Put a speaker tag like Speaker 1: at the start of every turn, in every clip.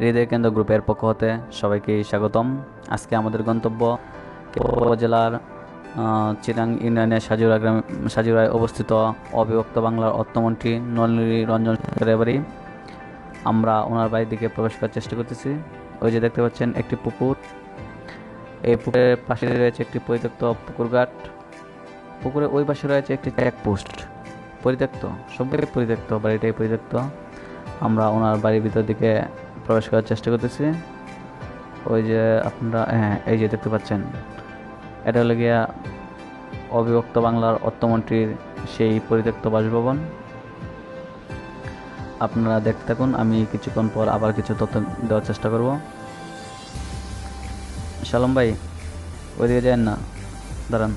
Speaker 1: হৃদয় কেন্দ্র গ্রুপের পক্ষ হতে সবাইকে স্বাগতম। আজকে আমাদের গন্তব্য আহ, চিরাং ইউনিয়নের সাজুরা গ্রামে সাজুরায় অবস্থিত অবিভক্ত বাংলার অর্থমন্ত্রী নলিনী রঞ্জন বাড়ি। আমরা ওনার বাড়ির দিকে প্রবেশ করার চেষ্টা করতেছি। ওই যে দেখতে পাচ্ছেন একটি পুকুর। এই পুকুরের পাশে রয়েছে একটি পরিত্যক্ত পুকুর ঘাট। পুকুরের ওই পাশে রয়েছে একটি চেকপোস্ট পরিত্যক্ত সবটাই পরিত্যক্ত বাড়িটাই পরিত্যক্ত। আমরা ওনার বাড়ির ভিতর দিকে প্রবেশ করার চেষ্টা করতেছি। ওই যে আপনারা হ্যাঁ এই যে দেখতে পাচ্ছেন। এটা হলো গিয়া অবিভক্ত বাংলার অর্থমন্ত্রীর সেই পরিত্যক্ত বাসভবন। আপনারা দেখতে থাকুন, আমি কিছুক্ষণ পর আবার কিছু তথ্য দেওয়ার চেষ্টা করব। শালম ভাই, ওইদিকে যান না। দাঁড়ান।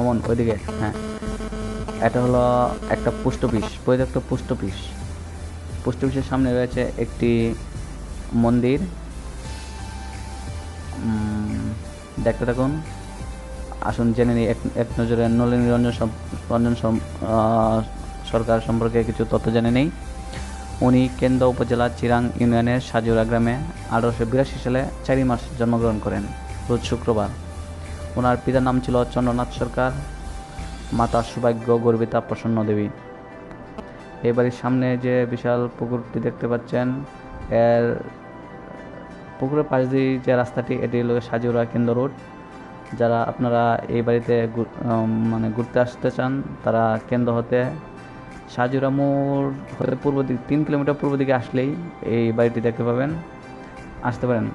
Speaker 1: অমন ওইদিকে হ্যাঁ। এটা হলো একটা পোস্ট অফিস, পরিত্যক্ত পোস্ট অফিস। পোস্ট অফিসের সামনে রয়েছে একটি মন্দির। দেখতে থাকুন। আসুন, জেনে নিই, এক নজরে নলিনী রঞ্জন রঞ্জন সরকার সম্পর্কে কিছু তথ্য জেনে নেই। উনি কেন্দ্র উপজেলার চিরাং ইউনিয়নের সাজুরা গ্রামে আঠারোশো বিরাশি সালে চারি মাস জন্মগ্রহণ করেন, রোজ শুক্রবার। ওনার পিতার নাম ছিল চন্দ্রনাথ সরকার, মাতা সৌভাগ্য গর্বিতা প্রসন্ন দেবী। এই বাড়ির সামনে যে বিশাল পুকুরটি দেখতে পাচ্ছেন, এর পুকুরের পাশ দিয়ে যে রাস্তাটি, এটি হলো সাজুরা কেন্দ্র রোড। যারা আপনারা এই বাড়িতে মানে ঘুরতে আসতে চান, তারা কেন্দ্র হতে সাজুরা মোড় হতে পূর্ব দিক, তিন কিলোমিটার পূর্ব দিকে আসলেই এই বাড়িটি দেখতে পাবেন, আসতে পারেন।